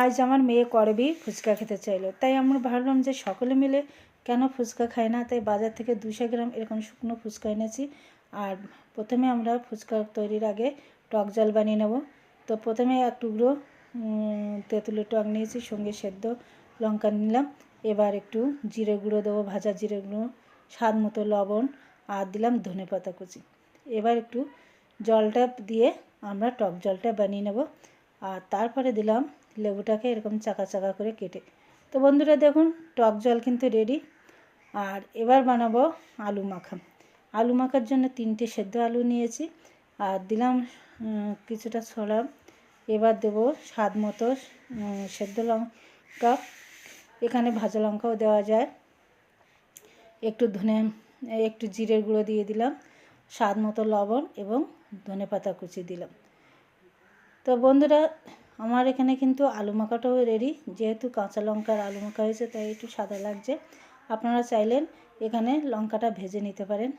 আজ আমার মেয়ে করবি ফুচকা খেতে চাইলো। তাই আমরা ভাবলাম যে সকলে মিলে কেন ফুচকা খাই না? তাই বাজার থেকে দুশো গ্রাম এরকম শুকনো ফুচকা এনেছি আর প্রথমে আমরা ফুচকা তৈরির আগে টক জল বানিয়ে নেব। তো প্রথমে এক টুকরো তেঁতুলের টক নিয়েছি, সঙ্গে সেদ্ধ লঙ্কা নিলাম। এবার একটু জিরে গুঁড়ো দেবো, ভাজা জিরে গুঁড়ো, স্বাদ মতো লবণ আর দিলাম ধনে পাতা কুচি। এবার একটু জলটা দিয়ে আমরা টক জলটা বানিয়ে নেব। আর তারপরে দিলাম লেবুটাকে এরকম চাকা চাকা করে কেটে। তো বন্ধুরা দেখুন, টক জল কিন্তু রেডি আর এবার বানাবো আলু মাখা। আলু মাখার জন্য তিনটে সেদ্ধ আলু নিয়েছি। আর দিলাম কিছুটা ছোলা এবার দেবো স্বাদ মতো সেদ্ধ লঙ্কা। এখানে ভাজা লঙ্কাও দেওয়া যায়। একটু ধনে, একটু জিরের গুঁড়ো দিয়ে দিলাম। স্বাদ মতো লবণ এবং ধনে পাতা কুচি দিলাম। তো বন্ধুরা আমার এখানে কিন্তু আলু মাখাটাও রেডি। যেহেতু কাঁচা লঙ্কার আলু মাখা হয়েছে, তাই একটু সাদা লাগছে। আপনারা চাইলেন এখানে লঙ্কাটা ভেজে নিতে পারেন।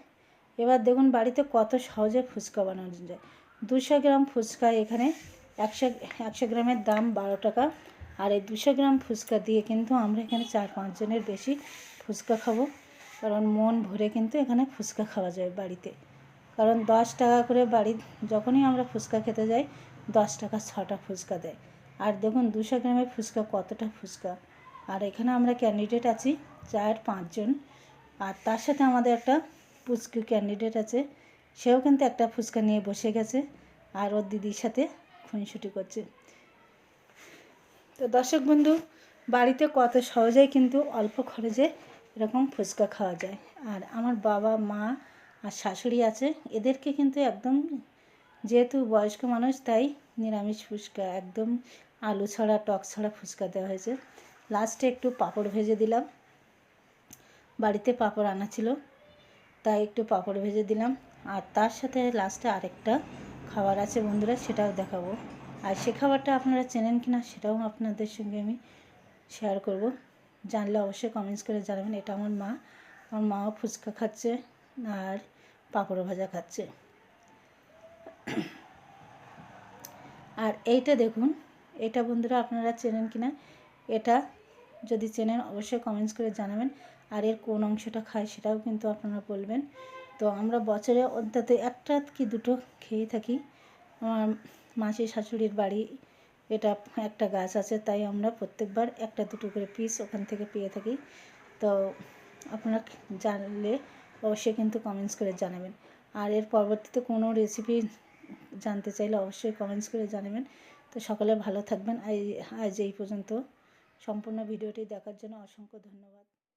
এবার দেখুন, বাড়িতে কত সহজে ফুচকা বানানো যায়। দুশো গ্রাম ফুচকা এখানে একশো একশো গ্রামের দাম বারো টাকা। আর এই দুশো গ্রাম ফুচকা দিয়ে কিন্তু আমরা এখানে চার পাঁচজনের বেশি ফুচকা খাব। কারণ মন ভরে কিন্তু এখানে ফুচকা খাওয়া যায় বাড়িতে। কারণ দশ টাকা করে বাড়ি যখনই আমরা ফুচকা খেতে যাই দশ টাকা ছটা ফুচকা দেয়। আর দেখুন, দুশো গ্রামের ফুচকা কতটা ফুচকা। আর এখানে আমরা ক্যান্ডিডেট আছি চার পাঁচজন আর তার সাথে আমাদের একটা পুচকু ক্যান্ডিডেট আছে। সেও কিন্তু একটা ফুচকা নিয়ে বসে গেছে। আর ওর দিদির সাথে খুনসুটি করছে। তো দর্শক বন্ধু, বাড়িতে কত সহজেই কিন্তু অল্প খরচে এরকম ফুচকা খাওয়া যায়। আর আমার বাবা, মা আর শাশুড়ি আছে, এদেরকে কিন্তু একদম যেহেতু বয়স্ক মানুষ, তাই নিরামিষ ফুচকা একদম আলু ছড়া, টক ছড়া ফুচকা দেওয়া হয়েছে। লাস্টে একটু পাঁপড় ভেজে দিলাম। বাড়িতে পাঁপড় আনা ছিল, তাই একটু পাঁপড় ভেজে দিলাম। আর তার সাথে লাস্টে আরেকটা খাবার আছে বন্ধুরা, সেটাও দেখাবো। আর সে খাবারটা আপনারা চেনেন কি না সেটাও আপনাদের সঙ্গে আমি শেয়ার করব। জানলে অবশ্যই কমেন্টস করে জানাবেন, এটা আমার মা। আমার মাও ফুচকা খাচ্ছে আর পাঁপড় ভাজা খাচ্ছে। আর এইটা দেখুন, এটা বন্ধুরা আপনারা চেনেন কি না এটা যদি চেনেন অবশ্যই কমেন্টস করে জানাবেন। আর এর কোন অংশটা খায় সেটাও কিন্তু আপনারা বলবেন। তো আমরা বছরে অন্তত একটা কি দুটো খেয়ে থাকি। আমার মাসি শাশুড়ির বাড়ি, এটা একটা গাছ আছে, তাই আমরা প্রত্যেকবার একটা দুটো করে পিস ওখান থেকে পেয়ে থাকি। তো আপনারা জানলে অবশ্যই কিন্তু কমেন্টস করে জানাবেন। আর এর পরবর্তীতে কোনো রেসিপি জানতে চাইলে অবশ্যই কমেন্টস করে জানাবেন। তো সকলে ভালো থাকবেন। আজ এই পর্যন্ত। সম্পূর্ণ ভিডিওটি দেখার জন্য অসংখ্য ধন্যবাদ।